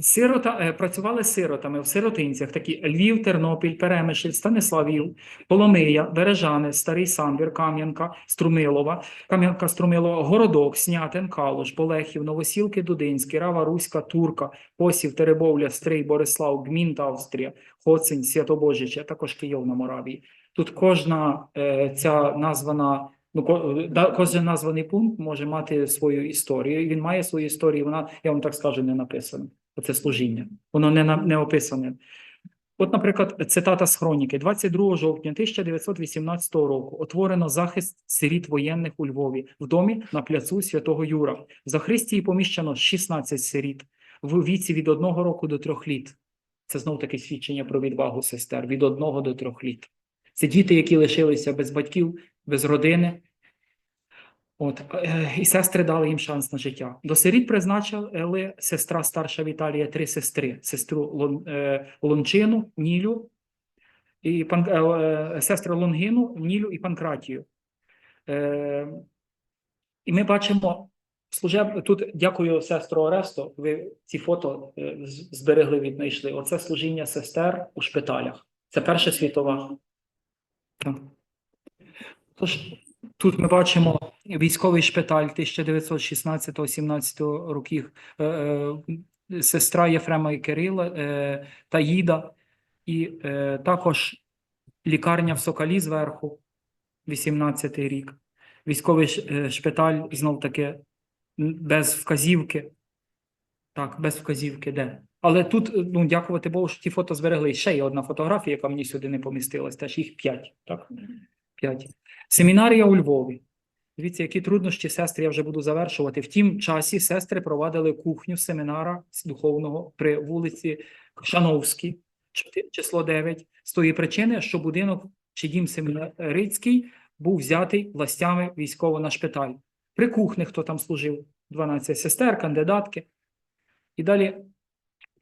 Сирота е, працювали сиротами в сиротинцях, такі Львів, Тернопіль, Перемишль, Станиславів, Коломия, Бережани, Старий Самбір, Кам'янка, Струмилова, Кам'янка, Струмилова, Городок, Снятин, Калуш, Болехів, Новосілки, Дудинський, Рава, Руська, Турка, Посів, Теребовля, Стрий, Борислав, Гмінт, Австрія, Хоцин, Святобожича, також Київ на Моравії. Тут кожна е, ця названа. Ну, ко- кожен названий пункт може мати свою історію. І він має свою історію. Вона, я вам так скажу, не написана. Оце служіння. Воно не, не описане. От, наприклад, цитата з хроніки: 22 жовтня 1918 року отворено захист сиріт воєнних у Львові в домі на пляцу Святого Юра. В Захристії поміщено 16 сиріт в віці від 1 року до 3 літ. Це знов таки свідчення про відвагу сестер від 1 до 3 літ. Це діти, які лишилися без батьків, без родини. От, е, і сестри дали їм шанс на життя. До сиріт призначили сестра старша Віталія, три сестри: сестру Лон, е, Лончину, Нілю, і пан, е, сестри Лонгину, Нілю і Панкратію. Е, і ми бачимо служеб... тут, дякую сестру Оресто, ви ці фото зберегли, віднайшли. Оце служіння сестер у шпиталях. Це Перша світова. Тож, тут ми бачимо військовий шпиталь 1916-17 років, е, е, сестра Єфрема і Кирила, е, Таїда, і е, також лікарня в Сокалі зверху, 18-й рік. Військовий шпиталь, знов таки, без вказівки. Так, без вказівки, де. Але тут, ну, дякувати Богу, що ті фото зберегли. Ще є одна фотографія, яка мені сюди не помістилась, теж їх п'ять. Так? П'ять. Семінарія у Львові. Дивіться, які труднощі сестри, я вже буду завершувати. В тім часі сестри провадили кухню семінара духовного при вулиці Шановській, число 9, з тої причини, що будинок чи дім семінарицький був взятий властями військово на шпиталь. При кухні, хто там служив, 12 сестер, кандидатки. І далі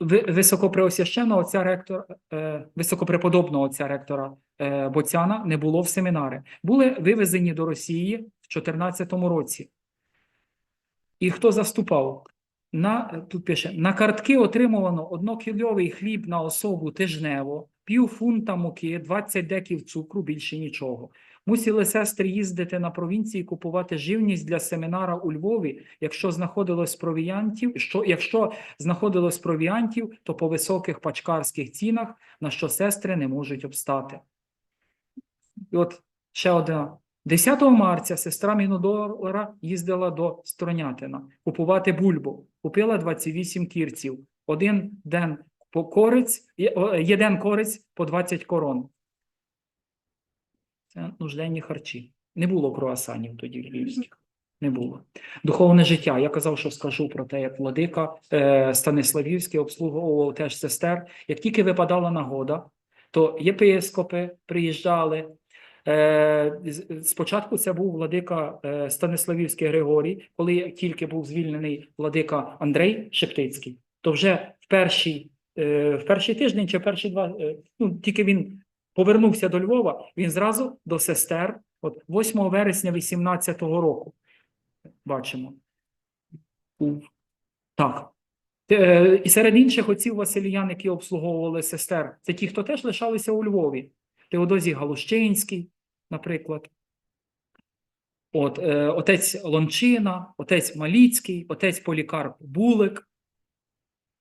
ви- високопреосвященного отця ректора, е, високопреподобного отця ректора е, Боцяна не було в семінари. Були вивезені до Росії в 14 році. І хто заступав? На, тут пише, на картки отримувано однокільовий хліб на особу тижнево, пів фунта муки, 20 деків цукру, більше нічого. Мусили сестри їздити на провінції купувати живність для семінара у Львові, якщо знаходилось провіантів, що якщо знаходилось провіантів, то по високих пачкарських цінах, на що сестри не можуть обстати. І от ще одна. 10 марця сестра Мінодора їздила до Стронятина купувати бульбу. Купила 28 кірців. Один день по корець, є- о, єден корець по 20 корон. Нужденні харчі. Не було круасанів тоді львівських. Не було. Духовне життя. Я казав, що скажу про те, як владика е, Станиславівський обслуговував теж сестер. Як тільки випадала нагода, то єпископи приїжджали. Е, спочатку це був владика е, Станиславівський Григорій, коли тільки був звільнений владика Андрей Шептицький, то вже в перший, е, в перший тиждень чи перші два, е, ну тільки він повернувся до Львова, він зразу до сестер, от 8 вересня 18-го року. Бачимо. Так. Е, І серед інших отців Василіян, які обслуговували сестер, це ті, хто теж лишалися у Львові. Теодозій Галущинський, наприклад. От, е, отець Лончина, отець Маліцький, отець Полікарп Булик.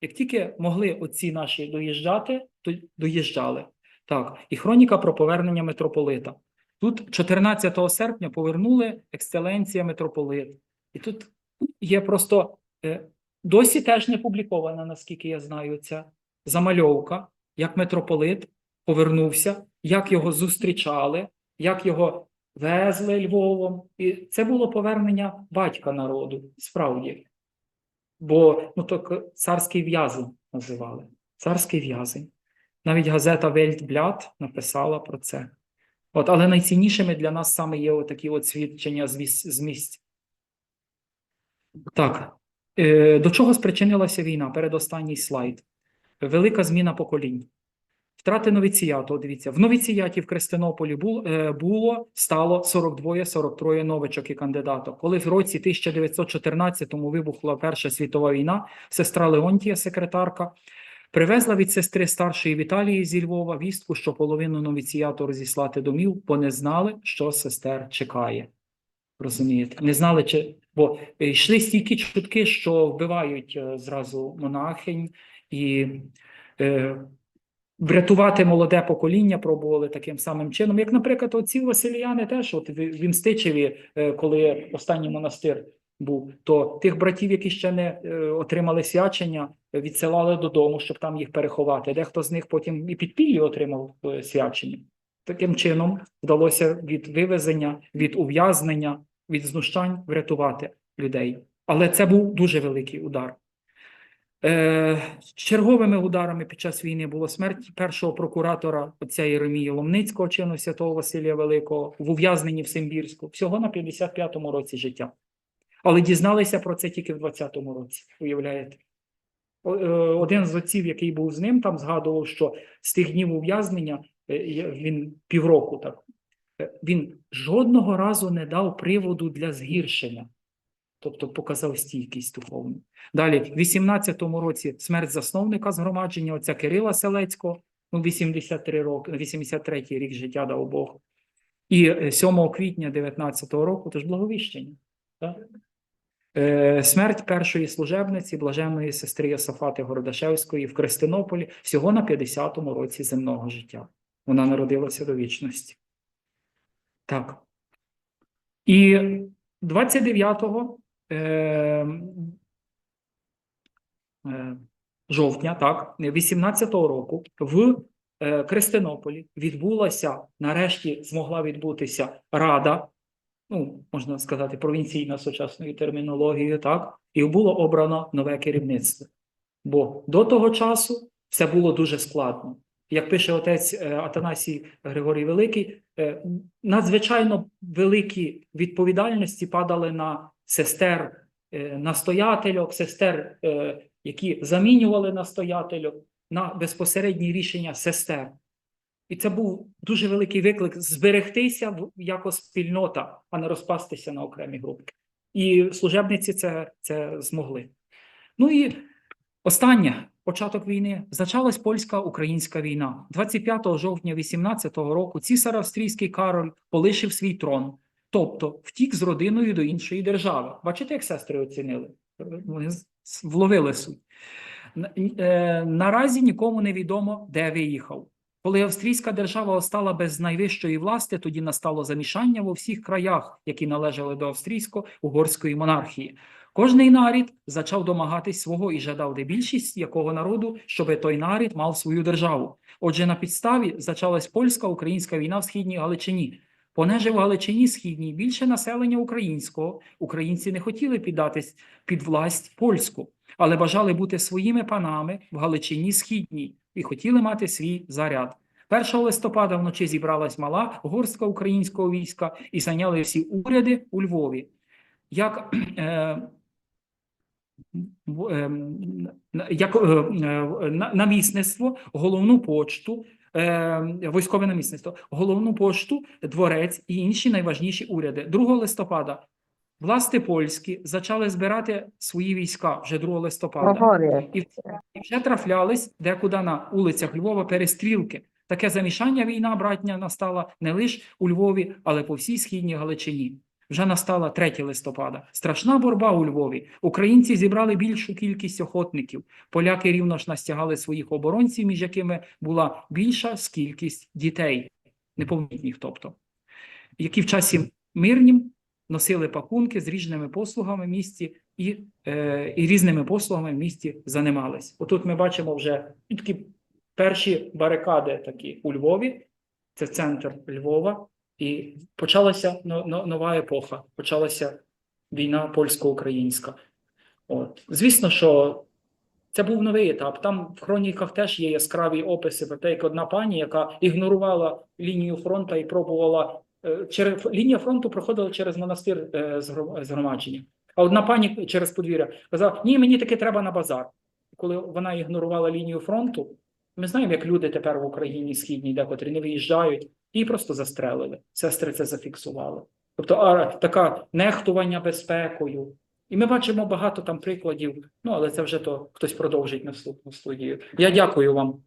Як тільки могли отці наші доїжджати, то доїжджали. Так, і хроніка про повернення митрополита. Тут 14 серпня повернули екселенція митрополит. І тут є просто е, досі теж не публікована, наскільки я знаю, ця замальовка, як митрополит повернувся, як його зустрічали, як його везли Львовом. І це було повернення батька народу, справді. Бо ну, то к- царський в'язень називали. Царський в'язень. Навіть газета Вельтбляд написала про це. От, але найціннішими для нас саме є такі свідчення з місць. Так, е, до чого спричинилася війна? Передостанній слайд. Велика зміна поколінь. Втрати новіціяту. Дивіться, в новіціяті в Крестинополі бу- е, було, стало 42-43 новичок і кандидаток. Коли в році 1914-му вибухла Перша світова війна, сестра Леонтія, секретарка, привезла від сестри старшої Віталії зі Львова вістку, що половину новіціяту розіслати домів, бо не знали, що сестер чекає. Розумієте? Не знали, чи бо йшли стільки чутки, що вбивають е, зразу монахинь і е, врятувати молоде покоління пробували таким самим чином. Як, наприклад, оці Василіяни теж, от в Інстичеві, е, коли останній монастир був, то тих братів, які ще не е, отримали свячення, відсилали додому, щоб там їх переховати. Дехто з них потім і підпіллі отримав е, свячення. Таким чином вдалося від вивезення, від ув'язнення, від знущань врятувати людей. Але це був дуже великий удар. Е, черговими ударами під час війни було смерть першого прокуратора отця Єремії Ломницького, чину святого Василія Великого, в ув'язненні в Симбірську, всього на 55-му році життя. Але дізналися про це тільки в 20-му році, уявляєте? Е, Один з отців, який був з ним, там згадував, що з тих днів ув'язнення е, він півроку так. е, Він жодного разу не дав приводу для згіршення, тобто показав стійкість духовну. Далі, в 18-му році смерть засновника згромадження отця Кирила Селецького, ну, 83 роки, 83-й рік життя дав Бог. І е, 7 квітня 19-го року, тож благовіщення. Так? Е, Смерть першої служебниці, блаженної сестри Йосафати Городашевської в Крестинополі всього на 50-му році земного життя. Вона народилася до вічності. Так. І 29 е, е, жовтня, так, 18-го року в е, Крестинополі відбулася, нарешті змогла відбутися рада, ну, можна сказати, провінційна сучасною термінологією, так, і було обрано нове керівництво. Бо до того часу все було дуже складно. Як пише отець е, Атанасій Григорій Великий, е, надзвичайно великі відповідальності падали на сестер е, настоятельок, сестер, які замінювали настоятельок, на безпосередні рішення сестер. І це був дуже великий виклик зберегтися як спільнота, а не розпастися на окремі групки. І служебниці це, це змогли. Ну і останнє початок війни зачалась польська-українська війна. 25 жовтня 18-го року цісар австрійський Кароль полишив свій трон, тобто втік з родиною до іншої держави. Бачите, як сестри оцінили? Вони вловили суть. Е, Наразі нікому не відомо, де виїхав. Коли австрійська держава остала без найвищої власти, тоді настало замішання во всіх краях, які належали до австрійсько-угорської монархії. Кожний нарід зачав домагатись свого і жадав, де більшість якого народу, щоб той нарід мав свою державу. Отже, на підставі зачалась польська-українська війна в східній Галичині. Понеже в Галичині східній більше населення українського, українці не хотіли піддатись під власть польську, але бажали бути своїми панами в Галичині східній і хотіли мати свій заряд. 1 листопада вночі зібралась мала горстка українського війська і зайняли всі уряди у Львові. Як, е, ем, як е, е, намісництво, головну почту, е, військове намісництво, головну пошту, дворець і інші найважніші уряди. 2 листопада власти польські почали збирати свої війська вже 2 листопада. І вже трафлялись декуди на вулицях Львова перестрілки. Таке замішання війна, братня, настала не лише у Львові, але по всій східній Галичині. Вже настала 3 листопада. Страшна боротьба у Львові. Українці зібрали більшу кількість охотників. Поляки рівно ж настягали своїх оборонців, між якими була більша кількість дітей, неповнітніх, тобто, які в часі мирнім носили пакунки з різними послугами в місті і, е, і різними послугами в місті займались. Отут ми бачимо вже такі перші барикади такі у Львові, це центр Львова, і почалася но- но- нова епоха, почалася війна польсько-українська. От. Звісно, що це був новий етап. Там в хроніках теж є яскраві описи про те, як одна пані, яка ігнорувала лінію фронту і пробувала через лінія фронту проходила через монастир е, згромадження. А одна пані через подвір'я казала: Ні, мені таки треба на базар. Коли вона ігнорувала лінію фронту, Ми знаємо, як люди тепер в Україні східній, декотрі не виїжджають, і просто застрелили. Сестри це зафіксували. Тобто а, така нехтування безпекою. І ми бачимо багато там прикладів, ну але це вже то хтось продовжить наступну студію. Я дякую вам.